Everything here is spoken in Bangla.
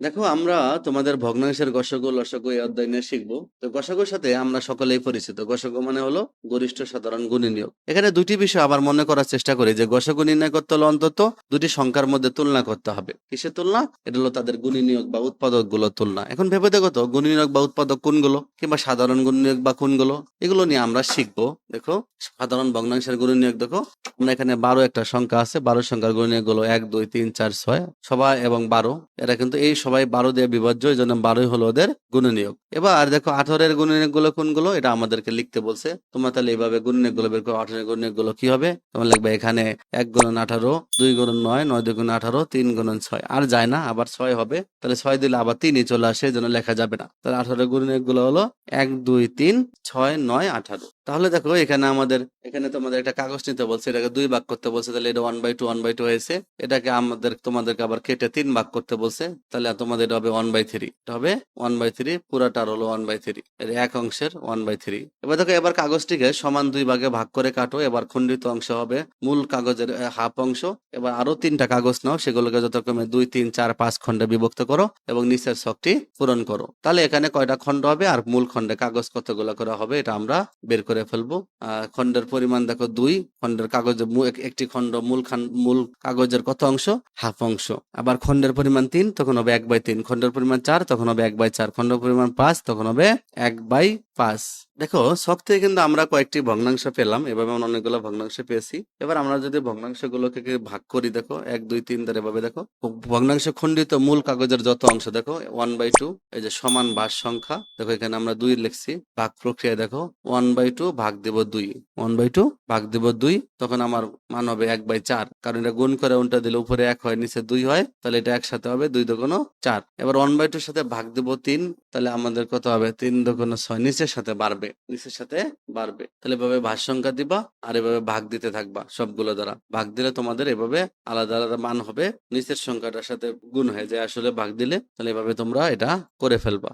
দেখো, আমরা তোমাদের ভগ্নাংশের গসক ও লসক এই অধ্যায় নিয়ে শিখব। তো গসকের সাথে আমরা সকলেই পরিচিত। গসক মানে হলো গরিষ্ঠ সাধারণ গুণী নিয়োগ। এখানে দুটি বিষয় আবার মনে করার চেষ্টা করি যে গসক নির্ণয় করতে হলে অন্তত দুটি সংখ্যার মধ্যে তুলনা করতে হবে। কিসের তুলনা? এটা হলো তাদের গুণী নিয়োগ বা উৎপাদকগুলো তুলনা। এখন ভেবে দেখো তো, গুণী নিয়োগ বা উৎপাদক কোনগুলো কিংবা সাধারণ গুণী নিয়োগ বা কোনগুলো? এগুলো নিয়ে আমরা শিখব। দেখো, সাধারণ ভগ্নাংশের গুণী নিয়োগ দেখো, আমরা এখানে বারো একটা সংখ্যা আছে। বারো সংখ্যার গুণী নিয়োগগুলো এক, দুই, তিন, চার, ছয় সবাই এবং বারো। এরা কিন্তু এই সবাই বারো দিয়ে বিভাজ্য, এই জন্য বারোই হলো ওদের গুণনীয়ক। এবার দেখো আঠারোর গুণনীয়কগুলো কোনগুলো? এটা আমাদেরকে লিখতে বলছে। তোমরা তাহলে এইভাবে গুণনীয়কগুলো বের করো আঠারোর গুণনীয়কগুলো কি হবে? তোমরা লিখবে এখানে এক গুণন আঠারো, দুই গুণন নয় নয় দুই গুণ আঠারো, তিন গুণন ছয়। আর যায় না, আবার ছয় হবে। তাহলে ছয় দিলে আবার তিনই চলে আসে, এই জন্য লেখা যাবে না। তাহলে আঠারো গুণনীয়কগুলো হলো এক, দুই, তিন, ছয়, নয়, আঠারো। তাহলে দেখো এখানে আমাদের, এখানে তোমাদের একটা কাগজ নিতে বলছে, এটাকে দুই ভাগ করতে বলছে, তাহলে এটা one by two one by two হয়েছে। এটাকে আমাদের, তোমাদেরকে আবার কেটে তিন ভাগ করতে বলছে। তাহলে তোমাদের এটা হবে ওয়ান বাই থ্রি এটা হবে ওয়ান বাই থ্রি পুরাটার হলো ওয়ান বাই থ্রি এর এক অংশের ওয়ান বাই থ্রি এবার দেখো এবার কাগজটিকে সমান দুই ভাগে ভাগ করে কাটো। এবার খণ্ডিত অংশ হবে মূল কাগজের হাফ অংশ। এবার আরও তিনটা কাগজ নাও সেগুলোকে যথাক্রমে দুই তিন চার পাঁচ খণ্ডে বিভক্ত করো এবং নিচের ছকটি পূরণ করো। তাহলে এখানে কয়টা খণ্ড হবে আর মূল খণ্ডে কাগজ কতগুলো করা হবে এটা আমরা বের করে ফেলব। আহ, খণ্ডের পরিমাণ দেখো দুই খণ্ডের কাগজে মু- এক- একটি খণ্ড মূল খান- মূল কাগজের কত অংশ? হাফ অংশ। আবার খণ্ডের পরিমাণ তিন তখন হবে এক বাই তিন খণ্ডের পরিমাণ চার, তখন হবে এক বাই চার খণ্ডের পরিমাণ পাঁচ, তখন হবে এক বাই পাঁচ। দেখো সব থেকে কিন্তু আমরা কয়েকটি ভগ্নাংশ পেলাম, এভাবে আমরা অনেকগুলো ভগ্নাংশ পেয়েছি। এবার আমরা যদি ভগ্নাংশ গুলোকে ভাগ করি, দেখো, এক, দুই, তিন ধরে এভাবে দেখো। ভগ্নাংশ খণ্ডিত মূল কাগজের যত অংশ, দেখো ওয়ান বাই টু এই যে সমান ভার সংখ্যা, দেখো, এখানে আমরা দুই লিখছি, ভাগ প্রক্রিয়া, দেখো ওয়ান বাই টু ভাগ দেব দুই ওয়ান বাই টু ভাগ দেব দুই, তখন আমার মান হবে এক বাই চার। কারণ এটা গুণ করে উনটা দিলে উপরে এক হয়, নিচে দুই হয়, তাহলে এটা একসাথে হবে দুই দোকানো চার। এবার ওয়ান বাই টুর সাথে ভাগ দেব তিন, তাহলে আমাদের কত হবে? তিন দোকানো ছয় নিচের সাথে বাড়বে। নিচের সাথে বাড়বে। তাহলে এভাবে ভাষ সংখ্যা দিবা আর এভাবে ভাগ দিতে থাকবা সবগুলো দ্বারা। ভাগ দিলে তোমাদের এভাবে আলাদা আলাদা মান হবে। নিচের সংখ্যাটার সাথে গুণ হয়ে যায় আসলে ভাগ দিলে। তাহলে এভাবে তোমরা এটা করে ফেলবা।